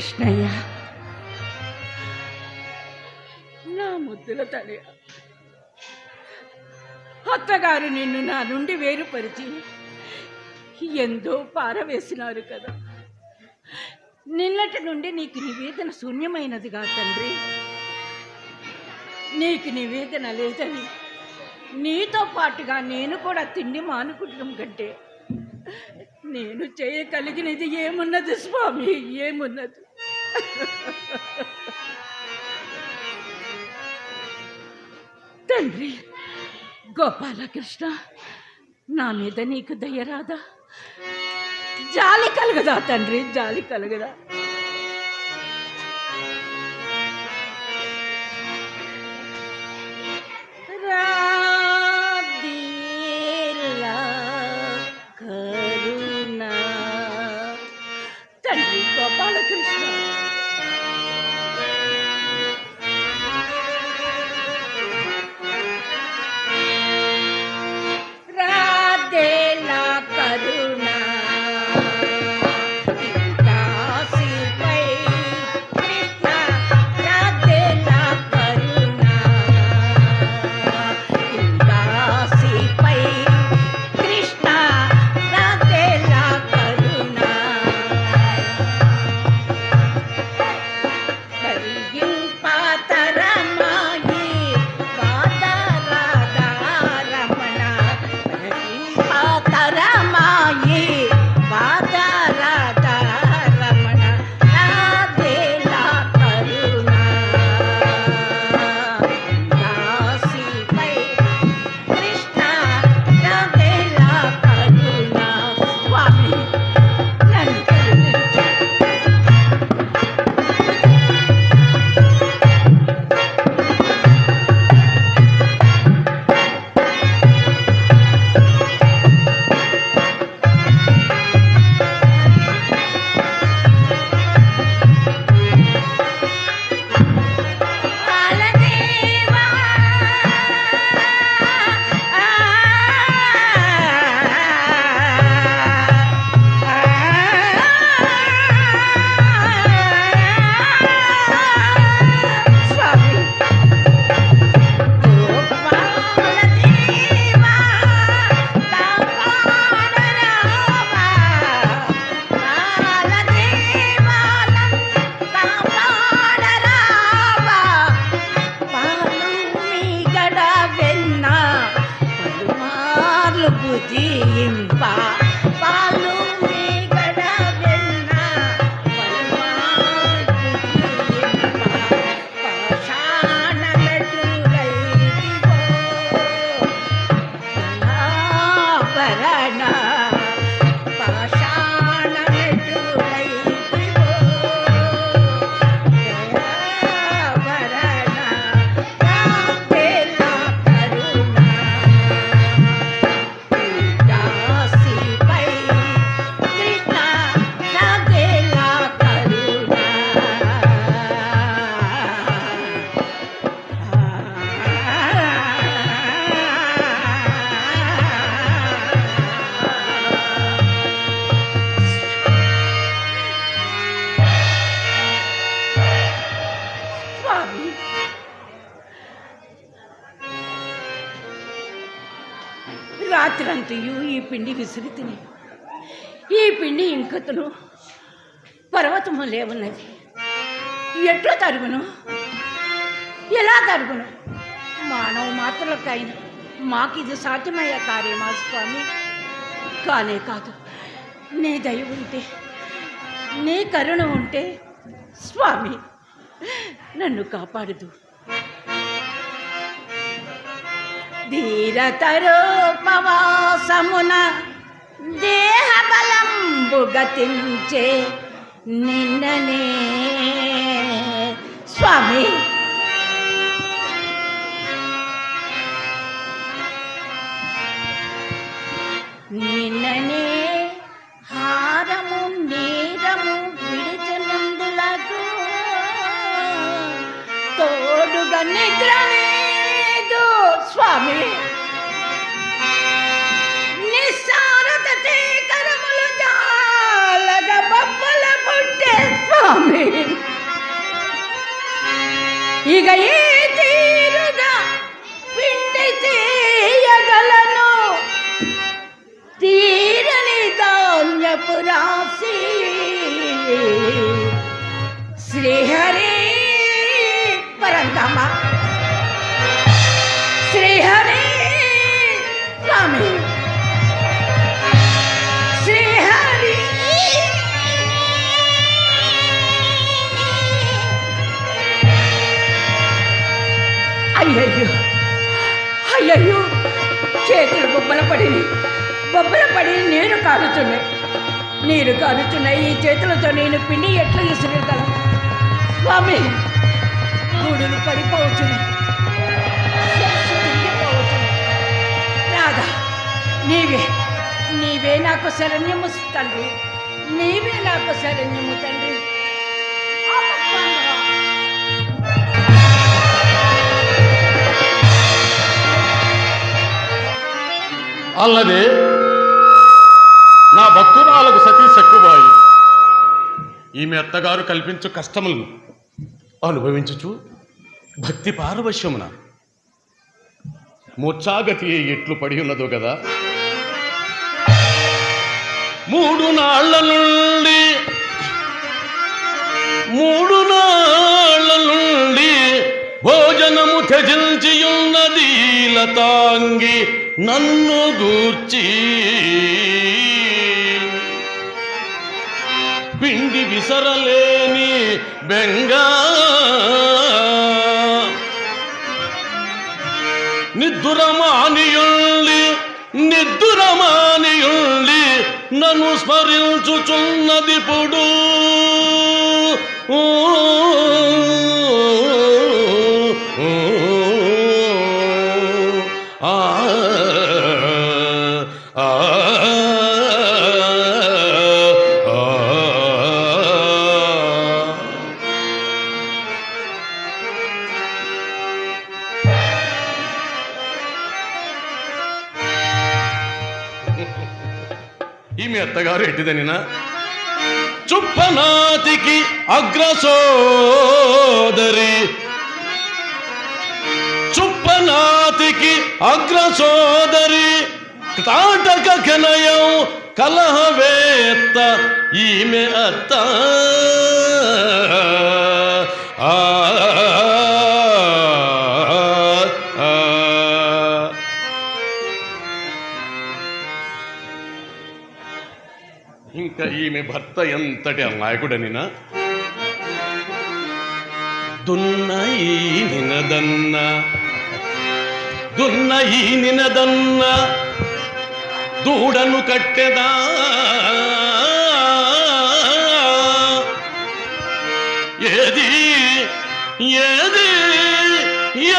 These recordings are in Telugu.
కృష్ణయ్య. నా ముద్దుల తల్లి అత్తగారు నిన్ను నా నుండి వేరుపరిచి ఎంతో పారవేసినారు కదా. నిన్నటి నుండి నీకు నివేదన శూన్యమైనదిగా తండ్రి. నీకు నివేదన లేదని నీతో పాటుగా నేను కూడా తిండి మానుకుంటాం కంటే నేను చేయగలిగినది ఏమున్నది స్వామి? ఏమున్నది? తండ్రి గోపాలకృష్ణ నా మీద నీకు దయరాదా జాలి కలగదా తండ్రి జాలి కలగదా? విసిరి తిని ఈ పిండి ఇంకతను. పర్వతము లేవున్నది. ఎట్లా తరుగును? ఎలా తరుగును? మానవ మాత్రలకైనా మాకు ఇది సాధ్యమయ్యే కార్యమా స్వామి? కానే కాదు. నీ దయ ఉంటే నీ కరుణ ఉంటే స్వామి నన్ను కాపాడదు. ధీరతరోపవాసమున దేహబలంబు గతించే నిన్ననే. స్వామి. నిన్ననే హారము నీరము విడిచినందులకు తోడుగా నిద్ర లేదు స్వామి. ಆಮೇನ್ ಈಗ ಈ ತೀರದ ಪಿಂಡಿತೆಯಗಲನು ತೀರಲಿ ದೌಲ್ಯಪುರಾಸಿ ಶ್ರೀಹರಿ ಪರಂತಮ అయ్యయ్యో. అయ్యయ్యో. చేతులు బొబ్బల పడింది బొబ్బల పడి నీరు కారుతున్నాయి నీరు కారుతున్నాయి ఈ చేతులతో నేను పిండి ఎట్లా విసిరిగలను స్వామి గూడులు పడిపోవచ్చున్నాయి రాధా నీవే నీవే నాకు శరణ్యము తండ్రి. నీవే నాకు శరణ్యము తండ్రి. అల్లదే నా భక్తురాలకు సతీ సక్కుబాయి ఈమె అత్తగారు కల్పించు కష్టములను అనుభవించుచు భక్తి పారవశ్యమున. మూర్ఛాగతి ఎట్లు పడి ఉన్నదో కదా మూడు నాళ్ళ నుండి మూడు నాళ్ళ నుండి భోజనము త్యజించి ఉన్నది లతాంగి నన్ను గూర్చి పిండి విసరలేని బెంగా. నిద్దురమానియుళ్ళి నిద్దురమానియుళ్ళి నన్ను స్మరించుచున్నది పొడు. ఓ ಅತ್ತಗಾರು ಇಟ್ಟಿದೆ ನಿನ್ನ ಚುಪ್ಪನಾತಿಕಿ ಅಗ್ರಸೋದರಿ ಚುಪ್ಪನಾತಿಕಿ ಅಗ್ರಸೋದರಿ ತಾಟಕ ಕಲಯಂ ಕಲಹವೇತ್ತ ಈಮೆ ಅತ್ತ. ಆ భర్త ఎంతటి అమాయకుడనినా? దున్న ఈ నినదన్న దున్న ఈ నినదన్న దూడను కట్టెదా? ఏది? ఏది?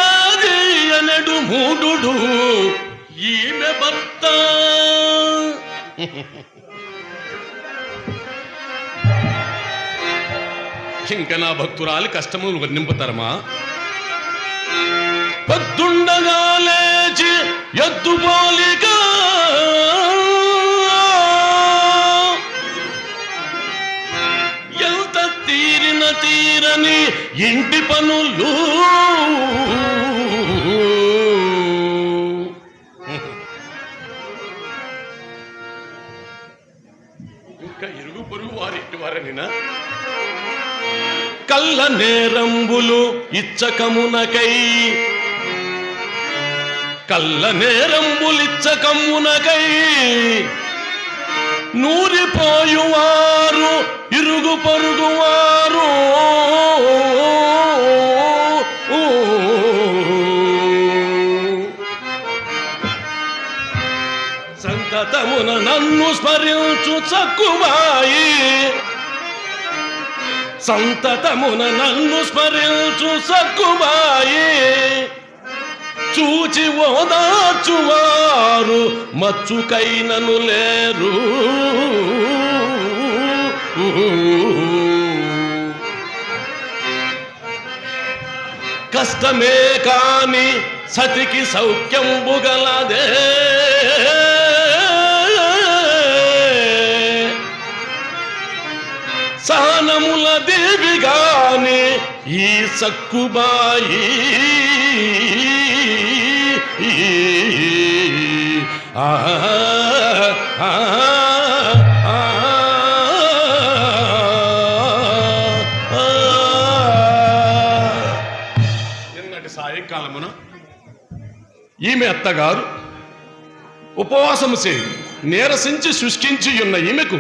ఏది అనడు మూడు ఈమె భర్త. ఇంకా నా భక్తురాలి కష్టములు వర్ణింపుతారమా పొద్దుండగా లేచి ఎద్దు పోలిక. ఎంత తీరిన తీరని ఇంటి పనులు. ఇంకా ఇరుగు పొరుగు వారింటి వారనినా నల్ల నేరంబులు ఇచ్చకమునకై. కళ్ళ నేరంబులిచ్చకమునకై. నూరిపోయువారు ఇరుగు పొరుగువారు సంతతమున నన్ను స్మరించు చక్కువాయి సంతతమున నన్ను స్మరించు సక్కుమాయి. చూచి ఓదార్చువారు మచ్చుకైనను లేరు. కష్టమే కాని సతికి సౌఖ్యంబు గలదే. సహనముల ఈ సక్కుబాయి ఆ, నిన్నటి సాయంకాలమున ఈమె అత్తగారు ఉపవాసము చేయి నీరసించి శుష్కించి ఉన్న ఈమెకు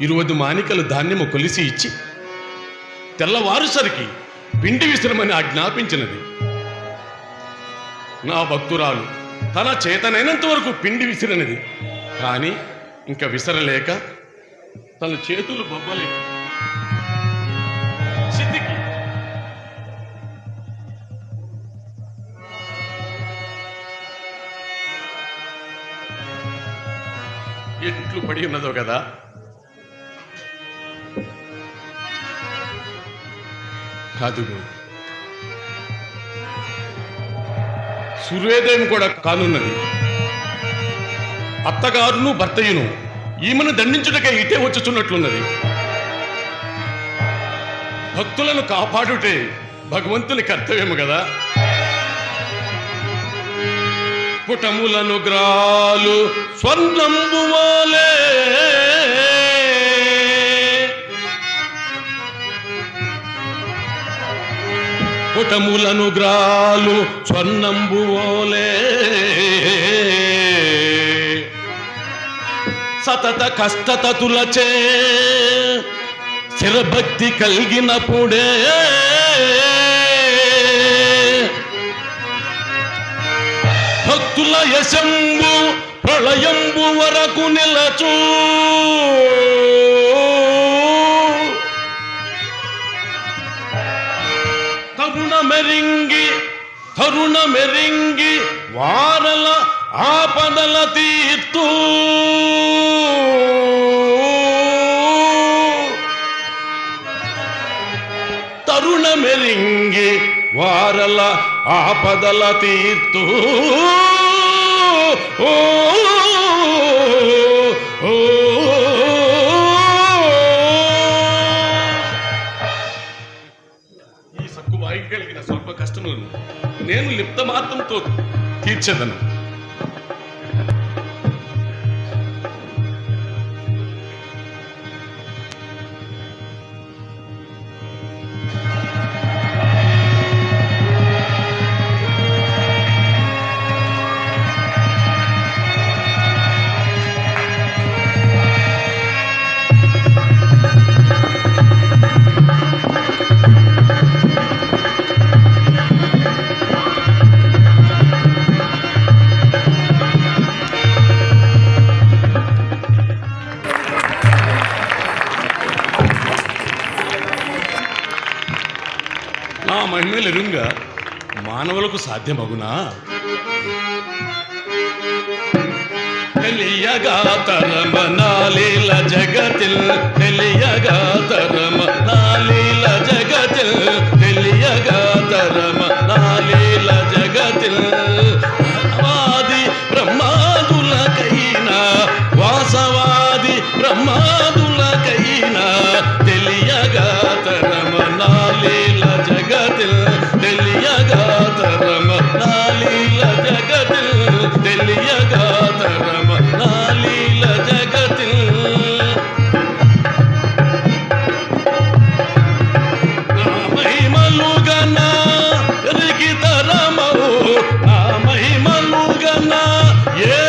ఇరువది మానికలు ధాన్యము కొలిసి ఇచ్చి తెల్లవారుసరికి పిండి విసరమని ఆజ్ఞాపించినది. నా భక్తురాలు తన చేతనైనంత వరకు పిండి విసిరినది. కానీ ఇంకా విసరలేక తన చేతులు బొబ్బలేక సిద్ధికి. ఎట్లు పడి ఉన్నదో కదా? కాదుగు సూర్యోదయం కూడా కానున్నది. అత్తగారును భర్తయ్యను ఈమెను దండించుటకే ఇటే వచ్చుచున్నట్లున్నది. భక్తులను కాపాడుటే భగవంతుని కర్తవ్యము కదా పుటములను గ్రాలు స్వర్ణంబువాలే పుటములను గ్రాలు స్వర్ణంబువోలే సతత కష్టతతులచే స్థిరభక్తి కలిగినప్పుడే. భక్తుల యశంబు ప్రళయంబు వరకు నిలచూ மெருங்கி தருண மெருங்கி வாரல ஆபதல தீர்த்து தருண மெருங்கி வாரல ஆபதல தீர்த்து ஓ నేను లిప్తమాత్రంతో మాత్రంతో సాధ్యమగునా? Yeah.